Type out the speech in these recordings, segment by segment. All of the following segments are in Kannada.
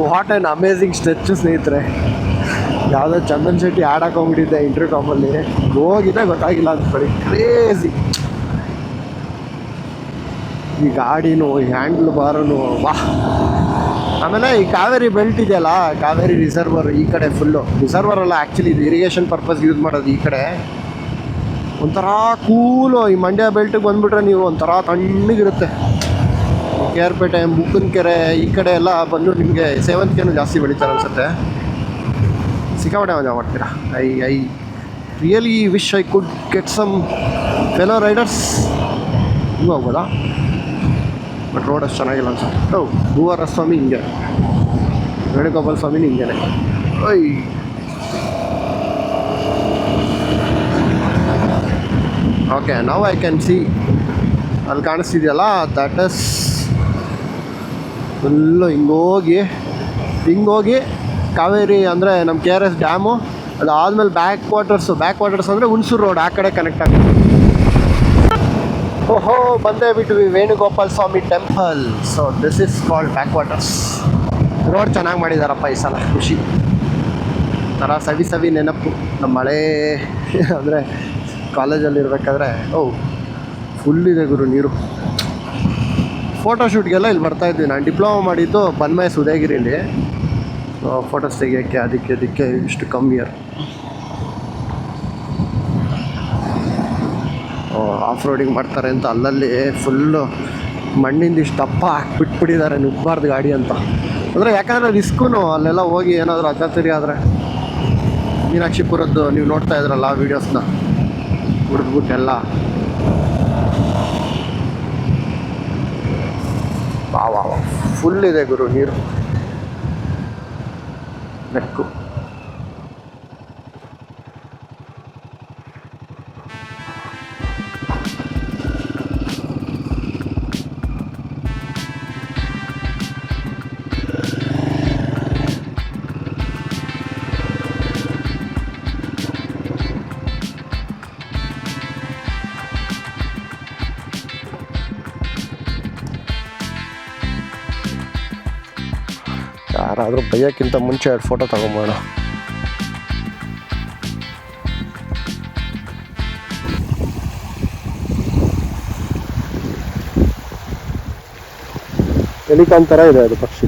ವಾಟ್ ಆ್ಯನ್ ಅಮೇಝಿಂಗ್ ಸ್ಟ್ರೆಚ್ ಸ್ನೇಹಿತರೆ. ಯಾವುದೋ ಚಂದನ್ ಶೆಟ್ಟಿ ಆ್ಯಡ್ ಹಾಕೊಂಡ್ಬಿಟ್ಟಿದ್ದೆ ಇಂಟರ್ವ್ಯೂ ಕಾಮಲ್ಲಿ ಹೋಗಿದ್ದೆ ಗೊತ್ತಾಗಿಲ್ಲ ಅಂದ್ಕೊಳ್ಳಿ ಕ್ರೇಜಿ ಈ ಗಾಡಿನೂ, ಈ ಹ್ಯಾಂಡ್ಲ್ ಬಾರನು, ವಾ. ಆಮೇಲೆ ಈ ಕಾವೇರಿ ಬೆಲ್ಟ್ ಇದೆಯಲ್ಲ, ಕಾವೇರಿ ರಿಸರ್ವರ್ ಈ ಕಡೆ ಫುಲ್ಲು ರಿಸರ್ವರ್ ಅಲ್ಲ ಆ್ಯಕ್ಚುಲಿ ಇದು ಇರಿಗೇಷನ್ ಪರ್ಪಸ್ ಯೂಸ್ ಮಾಡೋದು ಈ ಕಡೆ. ಒಂಥರ ಕೂಲು ಈ ಮಂಡ್ಯ ಬೆಲ್ಟಿಗೆ ಬಂದುಬಿಟ್ರೆ ನೀವು ಒಂಥರ ತಣ್ಣಗಿರುತ್ತೆ. ಕೆ ಆರ್ ಪೇಟೆ ಕೆರೆ ಈ ಕಡೆ ಎಲ್ಲ ಬಂದು ನಿಮಗೆ ಸೇವಂತಿಗೆನೂ ಜಾಸ್ತಿ ಬೆಳೀತಾರೆ ಅನ್ಸುತ್ತೆ. ಸಿಕ್ಕಾಪಟ್ಟೆ ಮಜಾ ಮಾಡ್ತೀರಾ? I I really wish I could get some fellow riders ಹಿಂಗೆ ಹೋಗ್ಬೋದಾ? ಬಟ್ ರೋಡ್ ಅಷ್ಟು ಚೆನ್ನಾಗಿಲ್ಲ ಅನ್ಸುತ್ತೆ. ಹೌ ಹೂವಾರ ಸ್ವಾಮಿ ಹಿಂಗೆ. ವೇಣುಗೋಪಾಲ ಸ್ವಾಮಿ ಹಿಂಗೇನೆ. ಐ ಓಕೆ ನಾವು ಐ ಕ್ಯಾನ್ ಸಿ ಅಲ್ಲಿ ಕಾಣಿಸ್ತಿದೆಯಲ್ಲ? ದಟ್ ಇಸ್ ಫುಲ್ಲು ಹಿಂಗೋಗಿ ಹಿಂಗೋಗಿ ಕಾವೇರಿ ಅಂದರೆ ನಮ್ಮ ಕೆ ಆರ್ ಎಸ್ ಡ್ಯಾಮು. ಅದಾದಮೇಲೆ ಬ್ಯಾಕ್ ವಾಟರ್ಸು ಬ್ಯಾಕ್ ವಾಟರ್ಸ್ ಅಂದರೆ ಹುಣಸೂರು ರೋಡ್, ಆ ಕಡೆ ಕನೆಕ್ಟ್ ಆಗುತ್ತೆ. ಓಹೋ, ಬಂದೇ ಬಿಟ್ವಿ Venugopal Swamy temple so this is called backwaters road ಚೆನ್ನಾಗಿ ಮಾಡಿದಾರಪ್ಪ ಈ ಸಲ, ಖುಷಿ. ಥರ ಸವಿ ಸವಿ ನೆನಪು. ನಮ್ಮ ಮಳೆ ಅಂದರೆ ಕಾಲೇಜಲ್ಲಿ ಇರಬೇಕಾದ್ರೆ ಓ ಫುಲ್ ಇದೆ ಗುರು ನೀರು. ಫೋಟೋಶೂಟ್ಗೆಲ್ಲ ಇಲ್ಲಿ ಬರ್ತಾ ಇದ್ವಿ ನಾನು ಡಿಪ್ಲೊಮಾ ಮಾಡಿದ್ದು ಬನ್ಮಯ ಸುದಯಗಿರಿಲಿ ಫೋಟೋಸ್ ತೆಗಿಯೋಕ್ಕೆ, ಅದಕ್ಕೆ ಅದಕ್ಕೆ ಇಷ್ಟು ಕಮ್ಮಿ ಇಯರ್ ಆಫ್ ರೋಡಿಂಗ್ ಮಾಡ್ತಾರೆ ಅಂತ ಅಲ್ಲಲ್ಲಿ ಫುಲ್ಲು ಮಣ್ಣಿಂದ ಇಷ್ಟು ದಪ್ಪ ಬಿಟ್ಬಿಟ್ಟಿದ್ದಾರೆ ನುಗ್ಬಾರ್ದು ಗಾಡಿ ಅಂತ. ಅಂದರೆ ಯಾಕಂದರೆ ರಿಸ್ಕೂ ಅಲ್ಲೆಲ್ಲ ಹೋಗಿ ಏನಾದರೂ ಅಚಾತುರಿ ಆದರೆ. ಮೀನಾಕ್ಷಿಪುರದ್ದು ನೀವು ನೋಡ್ತಾ ಇದ್ರಲ್ಲ ಆ ವೀಡಿಯೋಸ್ನ ಹುಡ್ದ್ಬಿಟ್ಟೆಲ್ಲ. ವಾ ಫುಲ್ ಇದೆ ಗುರು ನೀರು. ಬೆಕ್ಕು ಯಾರಾದರೂ ಬೈಯೋಕ್ಕಿಂತ ಮುಂಚೆ ಎರಡು ಫೋಟೋ ತಗೊಂಬೋಣ ಎಲಿಕಾನ್ ಥರ ಇದೆ ಅದು ಪಕ್ಷಿ.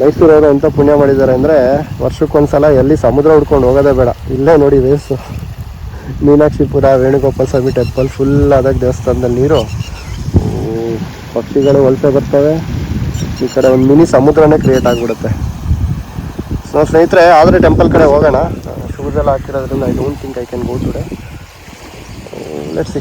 ಮೈಸೂರವರು ಎಂತ ಪುಣ್ಯ ಮಾಡಿದ್ದಾರೆ ಅಂದರೆ ವರ್ಷಕ್ಕೊಂದ್ಸಲ ಎಲ್ಲಿ ಸಮುದ್ರ ಹುಡ್ಕೊಂಡು ಹೋಗೋದೇ ಬೇಡ. ಇಲ್ಲೇ ನೋಡಿ ವೇಸು ಮೀನಾಕ್ಷಿಪುರ ವೇಣುಗೋಪಾಲ್ ಸ್ವಾಮಿ ಟೆಂಪಲ್ ಫುಲ್ ಆದಾಗ ದೇವಸ್ಥಾನದಲ್ಲಿ ನೀರು. ಪಕ್ಷಿಗಳು ವಲಸೆ ಬರ್ತವೆ. ಈ ಕಡೆ ಒಂದು ಮಿನಿ ಸಮುದ್ರನೇ ಕ್ರಿಯೇಟ್ ಆಗಿಬಿಡುತ್ತೆ. ಸೊ ಸ್ನೇಹಿತರೆ, ಆದರೆ ಟೆಂಪಲ್ ಕಡೆ ಹೋಗೋಣ. ಶೂಸ್ ಎಲ್ಲ ಹಾಕಿರೋದ್ರಿಂದ I don't think I can go today let's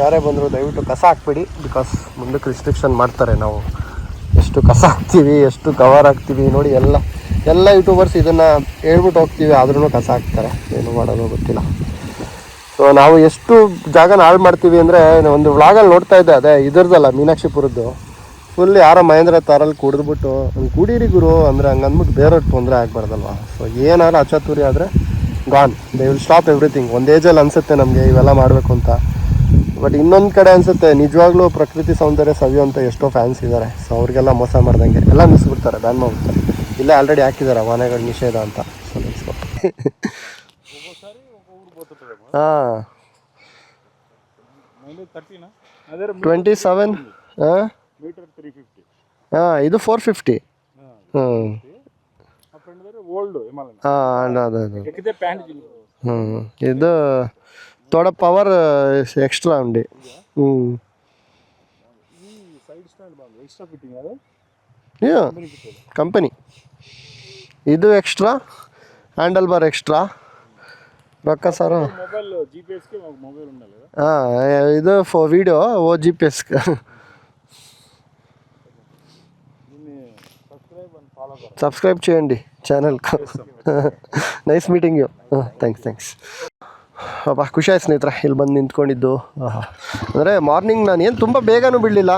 ಯಾರೇ ಬಂದರೂ ದಯವಿಟ್ಟು ಕಸ ಹಾಕ್ಬೇಡಿ ಬಿಕಾಸ್ ಮುಂದಕ್ಕೆ ರಿಸ್ಟ್ರಿಕ್ಷನ್ ಮಾಡ್ತಾರೆ ನಾವು. ಎಷ್ಟು ಕಸ ಹಾಕ್ತೀವಿ, ಎಷ್ಟು ಕವರ್ ಹಾಕ್ತೀವಿ, ನೋಡಿ ಎಲ್ಲ. ಎಲ್ಲ ಯೂಟ್ಯೂಬರ್ಸ್ ಇದನ್ನು ಹೇಳ್ಬಿಟ್ಟು ಹೋಗ್ತೀವಿ ಆದ್ರೂ ಕಸ ಹಾಕ್ತಾರೆ. ಏನು ಮಾಡೋದು ಗೊತ್ತಿಲ್ಲ. ಸೊ ನಾವು ಎಷ್ಟು ಜಾಗನ ಹಾಳು ಮಾಡ್ತೀವಿ ಅಂದರೆ ಒಂದು ವ್ಲಾಗಲ್ಲಿ ನೋಡ್ತಾ ಇದ್ದೆ ಅದೇ, ಇದ್ರದ್ದಲ್ಲ, ಮೀನಾಕ್ಷಿಪುರದ್ದು. ಫುಲ್ ಯಾರೋ ಮಹೇಂದ್ರ ತಾರಲ್ಲಿ ಕುಡಿದ್ಬಿಟ್ಟು ಹಂಗೆ ಕುಡೀರಿ ಗುರು, ಅಂದರೆ ಹಂಗೆ ಅಂದ್ಬಿಟ್ಟು ಬೇರೆಯವ್ರಿಗೆ ತೊಂದರೆ ಆಗಬಾರ್ದಲ್ವ? ಸೊ ಏನಾದ್ರು ಅಚಾತುರಿ ಆದರೆ gone they will stop everything ಒಂದು ಏಜಲ್ಲಿ ಅನಿಸುತ್ತೆ ನಮಗೆ ಇವೆಲ್ಲ ಮಾಡಬೇಕು ಅಂತ. ಬಟ್ ಇನ್ನೊಂದು ಕಡೆ ಅನಿಸುತ್ತೆ, ನಿಜವಾಗ್ಲೂ ಪ್ರಕೃತಿ ಸೌಂದರ್ಯ ಸವಿಯುವಂಥ ಎಷ್ಟೋ ಫ್ಯಾನ್ಸ್ ಇದ್ದಾರೆ ಸೊ ಅವ್ರಿಗೆಲ್ಲ ಮೋಸ ಮಾಡ್ದಂಗೆ. ಎಲ್ಲ ಮಿಸ್ಬಿಡ್ತಾರೆ ಬ್ಯಾನ್ ಮಾಡ್ಬಿಡ್ತಾರೆ. ಇಲ್ಲೇ ಆಲ್ರೆಡಿ ಹಾಕಿದ್ದಾರೆ ಮನೆಗಳ ನಿಷೇಧ ಅಂತ. ಸೊ ನಿಲ್ಲಿಸ್ಕೊ ಹಾಂ ಮೈಲೇಜ್ ತರ್ಟಿನ ಅದೇ ಟ್ವೆಂಟಿ ಸೆವೆನ್ ಹಾಂ ಹಾಂ ಇದು ಫೋರ್ ಫಿಫ್ಟಿ ಹ್ಞೂ ಹಾಂ ಅದೇ ಅದೇ ಹ್ಞೂ ಇದು ತೋಡ ಪವರ್ ಎಕ್ಸ್ಟ್ರಾ ಅಂಡಿ ಹ್ಞೂ ಈ ಎಕ್ಸ್ಟ್ರಾ ಹ್ಯಾಂಡಲ್ ಬಾರ್ ಎಕ್ಸ್ಟ್ರಾ ರೊಕ್ಕ ಸರ್ ಮೊಬೈಲ್ ಜಿ ಪಿ ಎಸ್ಗೆ ಮೊಬೈಲ್ ఉండాలి ಹಾಂ ಇದು ಫೋ ವಿಡಿಯೋ ಓ ಜಿ ಪಿ ಎಸ್ దీన్ని సబ్స్క్రైబ్ అండ్ ఫాలో కర సబ్స్క్రైబ్ చేయండి channel nice meeting you thanks thanks ಅಪ್ಪ ಖುಷಿ ಆಯ್ತು ಸ್ನೇಹಿತರೆ ಇಲ್ಲಿ ಬಂದು ನಿಂತ್ಕೊಂಡಿದ್ದು ಅಂದರೆ ಮಾರ್ನಿಂಗ್ ನಾನು ಏನು ತುಂಬ ಬೇಗನೂ ಬಿಡಲಿಲ್ಲ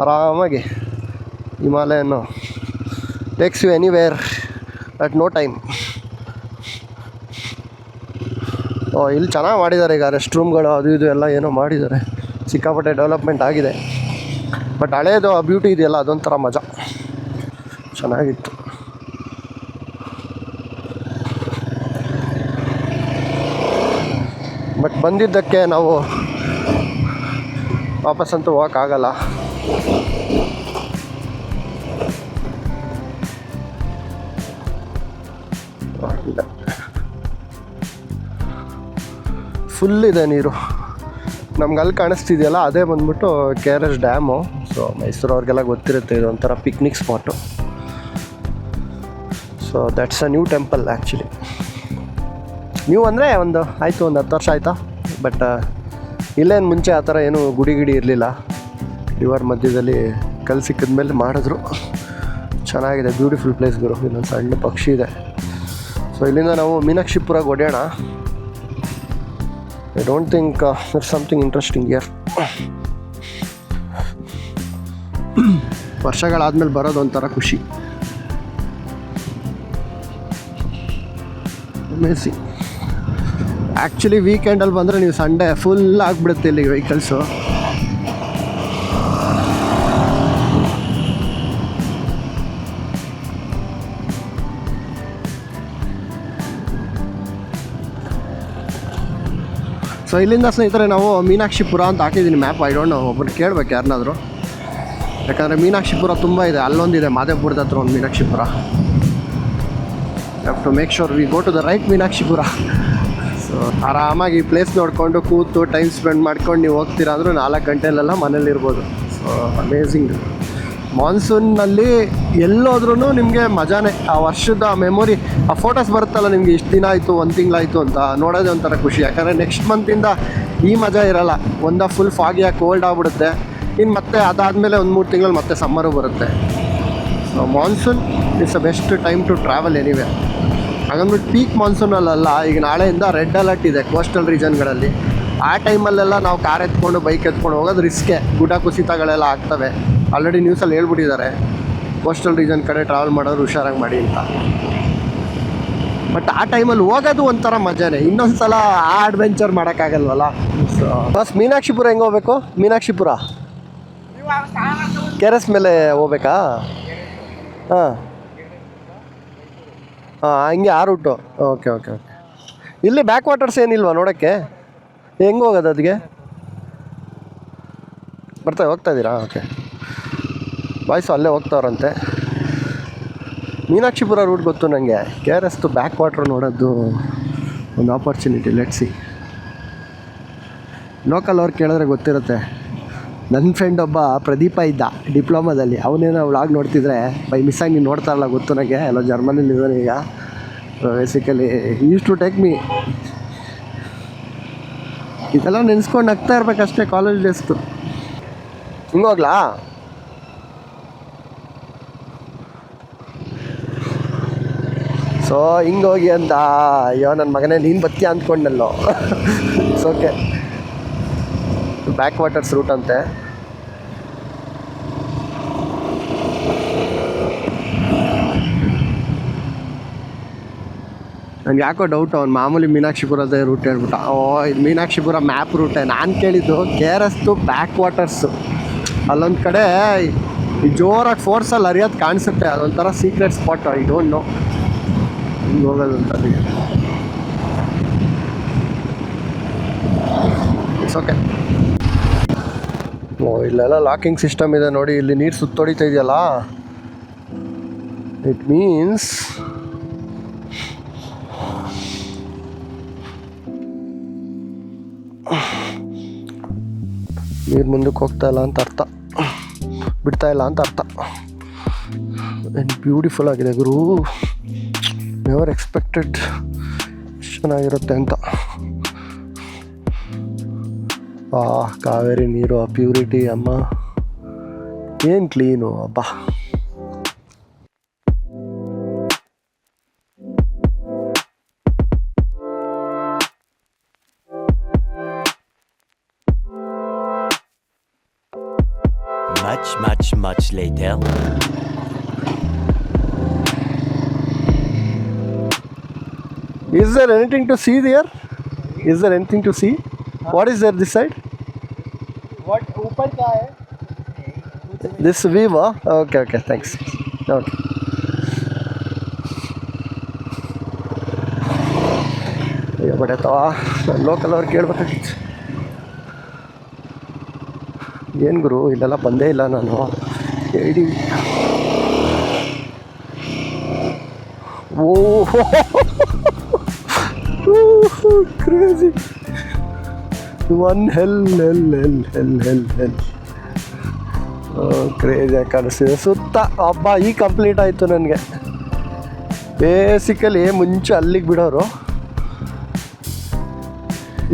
ಆರಾಮಾಗಿ Himalayan takes you anywhere at no time ಇಲ್ಲಿ ಚೆನ್ನಾಗಿ ಮಾಡಿದ್ದಾರೆ ಈಗ ರೆಸ್ಟ್ ರೂಮ್ಗಳು ಅದು ಇದು ಎಲ್ಲ ಏನೋ ಮಾಡಿದ್ದಾರೆ. ಸಿಕ್ಕಾಪಟ್ಟೆ ಡೆವಲಪ್ಮೆಂಟ್ ಆಗಿದೆ. ಬಟ್ ಹಳೇದು ಆ ಬ್ಯೂಟಿ ಇದೆಯಲ್ಲ, ಅದೊಂಥರ ಮಜಾ. ಚೆನ್ನಾಗಿತ್ತು. ಬಟ್ ಬಂದಿದ್ದಕ್ಕೆ ನಾವು ವಾಪಸ್ಸಂತೂ ಹೋಗೋಕ್ಕಾಗಲ್ಲ ಫುಲ್ ಇದೆ ನೀರು. ನಮ್ಗೆ ಅಲ್ಲಿ ಕಾಣಿಸ್ತಿದೆಯಲ್ಲ, ಅದೇ ಬಂದ್ಬಿಟ್ಟು K R S dam so Mysuru ಅವ್ರಿಗೆಲ್ಲ ಗೊತ್ತಿರುತ್ತೆ ಇದು ಒಂಥರ picnic spot so that's a new temple actually new ಅಂದರೆ ಒಂದು, ಆಯಿತು, ಒಂದು ಹತ್ತು ವರ್ಷ ಆಯಿತಾ? ಬಟ್ ಇಲ್ಲೇನು ಮುಂಚೆ ಆ ಥರ ಏನು ಗುಡಿ ಗಿಡಿ ಇರಲಿಲ್ಲ. ಇವರ ಮಧ್ಯದಲ್ಲಿ ಕಲ್ ಸಿಕ್ಕಿದ ಮೇಲೆ ಮಾಡಿದ್ರು. ಚೆನ್ನಾಗಿದೆ ಬ್ಯೂಟಿಫುಲ್ ಪ್ಲೇಸ್ಗಳು ಇಲ್ಲೊಂದು ಸಣ್ಣ ಪಕ್ಷಿ ಇದೆ. ಸೊ ಇಲ್ಲಿಂದ ನಾವು ಮೀನಾಕ್ಷಿಪುರಕ್ಕೆ ಹೊಡೆಯೋಣ I don't think there something interesting year ವರ್ಷಗಳಾದ್ಮೇಲೆ ಬರೋದು ಒಂಥರ ಖುಷಿ. ಮೇಸಿ ಆ್ಯಕ್ಚುಲಿ ವೀಕೆಂಡಲ್ಲಿ ಬಂದರೆ ನೀವು ಸಂಡೇ ಫುಲ್ ಆಗಿಬಿಡುತ್ತೆ ಇಲ್ಲಿ ವೆಹಿಕಲ್ಸು ಸೊ ಇಲ್ಲಿಂದ ಸ್ನೇಹಿತರೆ, ನಾವು ಮೀನಾಕ್ಷಿಪುರ ಅಂತ ಹಾಕಿದ್ದೀನಿ ಮ್ಯಾಪ್ ಐ ಡೋಂಟ್ ನೋ ಒಬ್ಬರು ಕೇಳಬೇಕು ಯಾರನ್ನಾದರೂ. ಯಾಕಂದರೆ ಮೀನಾಕ್ಷಿಪುರ ತುಂಬ ಇದೆ. ಅಲ್ಲೊಂದಿದೆ ಮಾದೇಪುರದ ಹತ್ರ ಒಂದು Meenakshipura. To make sure we go to the right Meenakshipura. So ಆರಾಮಾಗಿ ಈ ಪ್ಲೇಸ್ ನೋಡಿಕೊಂಡು ಕೂತು ಟೈಮ್ ಸ್ಪೆಂಡ್ ಮಾಡ್ಕೊಂಡು ನೀವು ಹೋಗ್ತೀರಾದರೂ ನಾಲ್ಕು ಗಂಟೆಲೆಲ್ಲ ಮನೇಲಿರ್ಬೋದು. ಸೊ ಅಮೇಝಿಂಗ್ ಮಾನ್ಸೂನ್ನಲ್ಲಿ ಎಲ್ಲೋದ್ರೂ ನಿಮಗೆ ಮಜಾನೇ. ಆ ವರ್ಷದ ಮೆಮೊರಿ ಆ ಫೋಟೋಸ್ ಬರುತ್ತಲ್ಲ ನಿಮಗೆ ಇಷ್ಟು ದಿನ ಆಯಿತು, ಒಂದು ತಿಂಗಳಾಯಿತು ಅಂತ, ನೋಡೋದೇ ಒಂಥರ ಖುಷಿ. ಯಾಕಂದರೆ ನೆಕ್ಸ್ಟ್ ಮಂತಿಂದ ಈ ಮಜಾ ಇರಲ್ಲ. ಒಂದ ಫುಲ್ ಫಾಗಿಯಾಗಿ ಕೋಲ್ಡ್ ಆಗ್ಬಿಡುತ್ತೆ. ಇನ್ನು ಮತ್ತೆ ಅದಾದಮೇಲೆ ಒಂದು ಮೂರು ತಿಂಗಳು ಮತ್ತೆ ಸಮ್ಮರು ಬರುತ್ತೆ. So monsoon it's a best time to travel anyway ಹಾಗಂದ್ಬಿಟ್ಟು peak ಮಾನ್ಸೂನಲ್ಲ ಈಗ ನಾಳೆಯಿಂದ ರೆಡ್ ಅಲರ್ಟ್ ಇದೆ ಕೋಸ್ಟಲ್ ರೀಜನ್ಗಳಲ್ಲಿ ಆ ಟೈಮಲ್ಲೆಲ್ಲ ನಾವು ಕಾರ್ ಎತ್ಕೊಂಡು ಬೈಕ್ ಎತ್ಕೊಂಡು ಹೋಗೋದು ರಿಸ್ಕೆ ಗುಡ್ಡ ಕುಸಿತಗಳೆಲ್ಲ ಆಗ್ತವೆ. ಆಲ್ರೆಡಿ ನ್ಯೂಸಲ್ಲಿ ಹೇಳ್ಬಿಟ್ಟಿದ್ದಾರೆ. ಕೋಸ್ಟಲ್ ರೀಜನ್ ಕಡೆ ಟ್ರಾವೆಲ್ ಮಾಡೋರು ಹುಷಾರಾಗಿ ಮಾಡಿ ಅಂತ. ಬಟ್ ಆ ಟೈಮಲ್ಲಿ ಹೋಗೋದು ಒಂಥರ ಮಜಾನೇ. ಇನ್ನೊಂದು ಸಲ ಆ ಅಡ್ವೆಂಚರ್ ಮಾಡೋಕ್ಕಾಗಲ್ವಲ್ಲ? ಬಸ್ ಮೀನಾಕ್ಷಿಪುರ ಹೆಂಗೆ ಹೋಗ್ಬೇಕು? ಮೀನಾಕ್ಷಿಪುರ? ಕೆ ಎಸ್ ಮೇಲೆ ಹೋಗ್ಬೇಕಾ? ಹಾಂ. ಹಾಂ, ಹಂಗೆ ಆ ರೂಟು ಓಕೆ ಓಕೆ ಓಕೆ ಇಲ್ಲಿ ಬ್ಯಾಕ್ ವಾಟರ್ಸ್ ಏನಿಲ್ವಾ ನೋಡೋಕ್ಕೆ? ಹೆಂಗೆ ಹೋಗೋದು ಅದಕ್ಕೆ ಬರ್ತಾ, ಹೋಗ್ತಾ ಇದ್ದೀರಾ? ಓಕೆ ಬಾಯ್ಸು ಅಲ್ಲೇ ಹೋಗ್ತಾವ್ರಂತೆ. ಮೀನಾಕ್ಷಿಪುರ ರೂಟ್ ಗೊತ್ತು ನನಗೆ ಕೆ ಆರ್ ಎಸ್ದು ಬ್ಯಾಕ್ ವಾಟ್ರ್ ನೋಡೋದು ಒಂದು ಆಪರ್ಚುನಿಟಿ ಲೆಟ್ಸಿ ಲೋಕಲ್ ಅವ್ರು ಕೇಳಿದ್ರೆ ಗೊತ್ತಿರುತ್ತೆ. ನನ್ನ ಫ್ರೆಂಡ್ ಒಬ್ಬ ಪ್ರದೀಪ ಇದ್ದ ಡಿಪ್ಲೊಮಾದಲ್ಲಿ. ಅವನೇನೋ ವ್ಲಾಗ್ ನೋಡ್ತಿದ್ರೆ, ಬೈ ಮಿಸ್ಸಾಗಿ ನೀನು ನೋಡ್ತಾ ಇಲ್ಲ ಗೊತ್ತು ನನಗೆ ಎಲ್ಲೋ ಜರ್ಮನಿಲಿ ಇದ್ದಾನೆ ಈಗ. Basically use to take me ಇದೆಲ್ಲ ನೆನೆಸ್ಕೊಂಡು ಆಗ್ತಾ ಇರ್ಬೇಕಷ್ಟೇ ಕಾಲೇಜ್ ಡೇಸ್ದು ಹಿಂಗೆ ಸೊ ಹಿಂಗೋಗಿ ಹೋಗಿ ಅಂತ, ಅಯ್ಯೋ ನನ್ನ ಮಗನೇ ನೀನು ಬತ್ತಿಯ ಅಂದ್ಕೊಂಡಲ್ಲೋ. It's okay back waters route ಅಂತೆ. ನನಗೆ ಯಾಕೋ ಡೌಟ್ ಅವ್ನು ಮಾಮೂಲಿ ಮೀನಾಕ್ಷಿಪುರದ ರೂಟ್ ಹೇಳ್ಬಿಟ್ಟ. ಓ, ಇದು ಮೀನಾಕ್ಷಿಪುರ ಮ್ಯಾಪ್ ರೂಟೆ ನಾನು ಕೇಳಿದ್ದು ಕೆ ಆರ್ ಎಸ್ದು ಬ್ಯಾಕ್ ವಾಟರ್ಸು ಅಲ್ಲೊಂದು ಕಡೆ ಜೋರಾಗಿ ಫೋರ್ಸಲ್ಲಿ ಅರಿಯೋದು ಕಾಣಿಸುತ್ತೆ. ಅದೊಂಥರ secret spot I know okay oh, ಇಲ್ಲೆಲ್ಲ ಲಾಕಿಂಗ್ ಸಿಸ್ಟಮ್ ಇದೆ ನೋಡಿ, ಇಲ್ಲಿ ನೀರು ಸುತ್ತೊಡಿತಾ ಇದೆಯಲ್ಲ? ಇಟ್ ಮೀನ್ಸ್ ನೀರು ಮುಂದಕ್ಕೆ ಹೋಗ್ತಾ ಇಲ್ಲ ಅಂತ ಅರ್ಥ. ಬಿಡ್ತಾ ಇಲ್ಲ ಅಂತ ಅರ್ಥ. ಬ್ಯೂಟಿಫುಲ್ ಆಗಿದೆ ಗುರು. ನೆವರ್ ಎಕ್ಸ್ಪೆಕ್ಟೆಡ್ ಚೆನ್ನಾಗಿರುತ್ತೆ ಅಂತ. ಆ ಕಾವೇರಿ ನೀರು ಆ ಪ್ಯೂರಿಟಿ ಅಮ್ಮ. ಏನು ಕ್ಲೀನು ಅಬ್ಬಾ. Much, much, much later. Is there anything to see there Is there anything to see? What is there this side? What ऊपर क्या है This view? huh? Okay, okay, thanks. Okay. ಅಯ್ಯೋ ಬಡತವ ಲೋಕಲ್ ಅವ್ರು ಕೇಳ್ಬೇಕಾಗಿತ್ತು ಏನು ಗುರು ಇಲ್ಲೆಲ್ಲ ಬಂದೇ ಇಲ್ಲ ನಾನು ಹೇಳಿ ಓ crazy one hell hell hell hell hell hell crazy ಕಾಣಿಸ್ತಿದೆ. ಸುತ್ತ ಹಬ್ಬ ಈ ಕಂಪ್ಲೀಟ್ ಆಯಿತು ನನಗೆ. ಬೇಸಿಕಲಿ ಮುಂಚೆ ಅಲ್ಲಿಗೆ ಬಿಡೋರು.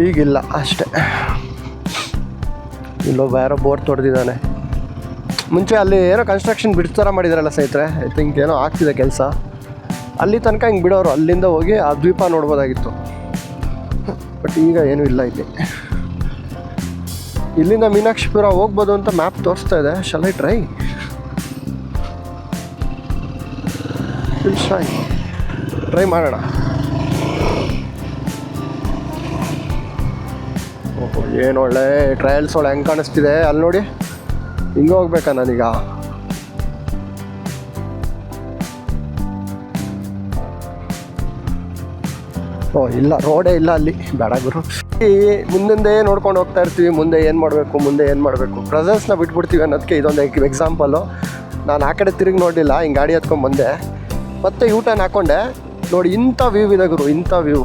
ಈಗಿಲ್ಲ, ಅಷ್ಟೆ. ಇಲ್ಲೊಬ್ಬ ಯಾರೋ ಬೋರ್ ತೊಡೆದಿದ್ದಾನೆ. ಮುಂಚೆ ಅಲ್ಲಿ ಏನೋ ಕನ್ಸ್ಟ್ರಕ್ಷನ್ ಬಿಡ್ತಾರ ಮಾಡಿದಾರಲ್ಲ ಸ್ನೇಹಿತರೆ ಐ ಥಿಂಕ್ ಏನೋ ಆಗ್ತಿದೆ ಕೆಲಸ. ಅಲ್ಲಿ ತನಕ ಹಿಂಗೆ ಬಿಡೋರು, ಅಲ್ಲಿಂದ ಹೋಗಿ ಆ ದ್ವೀಪ ನೋಡ್ಬೋದಾಗಿತ್ತು. ಬಟ್ ಈಗ ಏನೂ ಇಲ್ಲ ಇಲ್ಲಿ. ಇಲ್ಲಿಂದ ಮೀನಾಕ್ಷಿಪುರ ಹೋಗ್ಬೋದು ಅಂತ ಮ್ಯಾಪ್ ತೋರಿಸ್ತಾ ಇದೆ. Shall I try try try ಮಾಡೋಣ. ಓಹೋ, ಏನು ಒಳ್ಳೆ ಟ್ರಯಲ್ಸ್ ಒಳ್ಳೆ ಹೆಂಗೆ ಕಾಣಿಸ್ತಿದೆ. ಅಲ್ಲಿ ನೋಡಿ. ಹಿಂಗೆ ಹೋಗ್ಬೇಕಾ ನಾನೀಗ. ಓ ಇಲ್ಲ ರೋಡೇ ಇಲ್ಲ ಅಲ್ಲಿ. ಬೇಡ ಗುರು. ಈ ಮುಂದೆ ನೋಡ್ಕೊಂಡು ಹೋಗ್ತಾ ಇರ್ತೀವಿ ಮುಂದೆ ಏನು ಮಾಡಬೇಕು ಮುಂದೆ ಏನು ಮಾಡಬೇಕು. ಪ್ರೆಸೆನ್ಸ್ನ ಬಿಟ್ಬಿಡ್ತೀವಿ ಅನ್ನೋದಕ್ಕೆ ಇದೊಂದು ಎಕ್ಸಾಂಪಲು ನಾನು ಆ ಕಡೆ ತಿರುಗಿ ನೋಡಲಿಲ್ಲ ಹಿಂಗೆ ಗಾಡಿ ಹತ್ಕೊಂಡು ಬಂದೆ. ಮತ್ತೆ ಯೂ ಟರ್ನ್ ಹಾಕ್ಕೊಂಡೆ ನೋಡಿ ಇಂಥ ವ್ಯೂ ಇದೆ ಗುರು ಇಂಥ view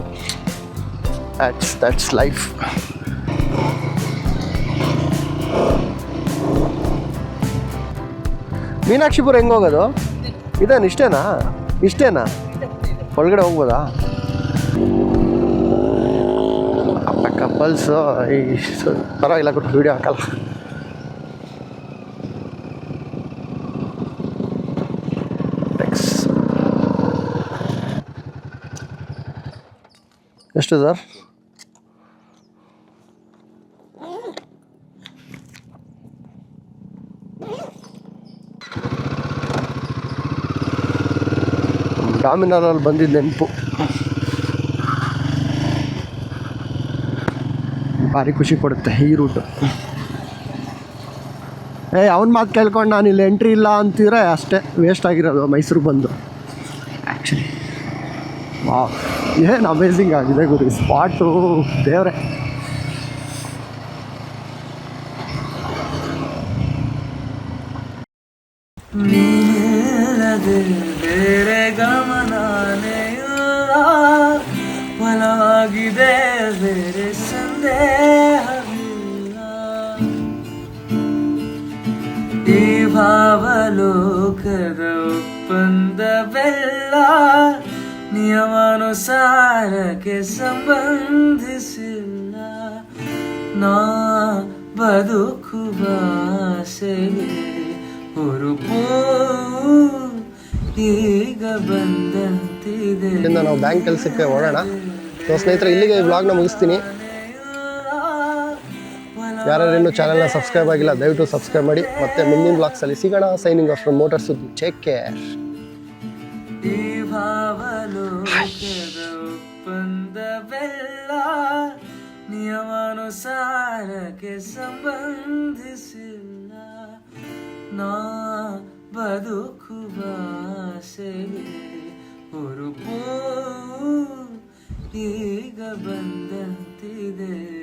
that's that's life Meenakshipura ಹೆಂಗೆ ಹೋಗೋದು? ಇದೇನು ಇಷ್ಟೇನಾ? ಇಷ್ಟೇನಾ? ಒಳಗಡೆ ಹೋಗ್ಬೋದಾ? ಕಪಲ್ಸು ಈ ಪರವಾಗಿಲ್ಲ ಕೊಟ್ಟು ವೀಡಿಯೋ ಹಾಕಲ್ಲ. ಥ್ಯಾಂಕ್ಸ್ ಎಷ್ಟು ಸರ್? ಡಾಮಿನಾರಲ್ಲಿ ಬಂದಿದ್ದ ನೆನಪು. ಭಾರಿ ಖುಷಿ ಕೊಡುತ್ತೆ ಈ ರೂಟು ಏ, ಅವನ ಮಾತು ಕೇಳ್ಕೊಂಡು ನಾನು ಇಲ್ಲಿ ಎಂಟ್ರಿ ಇಲ್ಲ ಅಂತಿದ್ರೆ ಅಷ್ಟೇ ವೇಸ್ಟ್ ಆಗಿರೋದು ಮೈಸೂರಿಗೆ ಬಂದು. ಆ್ಯಕ್ಚುಲಿ ವಾ ಏನು ಅಮೇಝಿಂಗ್ ಆಗಿದೆ ಗುರು ಸ್ಪಾಟು ದೇವ್ರೆ. ನೀನಿಲ್ಲದೆ ಒಪ್ಪಂದವೆಲ್ಲ ನಿಯಮಾನುಸಾರಕ್ಕೆ ಸಂಬಂಧಿಸಿಲ್ಲ. ನಾ ಬದುಕು ಆಸೆಗೆ ಹುರುಪು ಈಗ ಬಂದಂತಿದೆ. ನಾವು ಬ್ಯಾಂಕ್ ಕೆಲಸಕ್ಕೆ ಓಡೋಣ. ಸ್ನೇಹಿತರೆ, ಇಲ್ಲಿಗೆ ಈ ವ್ಲಾಗ್ನ ಮುಗಿಸ್ತೀನಿ. ಯಾರ್ಯಾರು ಇನ್ನೂ ಚಾನಲ್ನ ಸಬ್ಸ್ಕ್ರೈಬ್ ಆಗಿಲ್ಲ, ದಯವಿಟ್ಟು ಸಬ್ಸ್ಕ್ರೈಬ್ ಮಾಡಿ. ಮತ್ತೆ ಮುಂದಿನ ಬ್ಲಾಗ್ಸಲ್ಲಿ ಸಿಗೋಣ. ಸೈನಿಂಗ್ ಆಫ್ ಮೋಟರ್ ಸುದ್ದಿ ಕೇರ್ ಈ ಭಾವಲೋಕದ ಒಪ್ಪಂದವೆಲ್ಲ ನಿಯಮಾನುಸಾರಕ್ಕೆ ಸಂಬಂಧಿಸಿಲ್ಲ. ನಾ ಬದುಕುವ ಆಸೆಗೆ ಹುರುಪು ಈಗ ಬಂದಂತಿದೆ.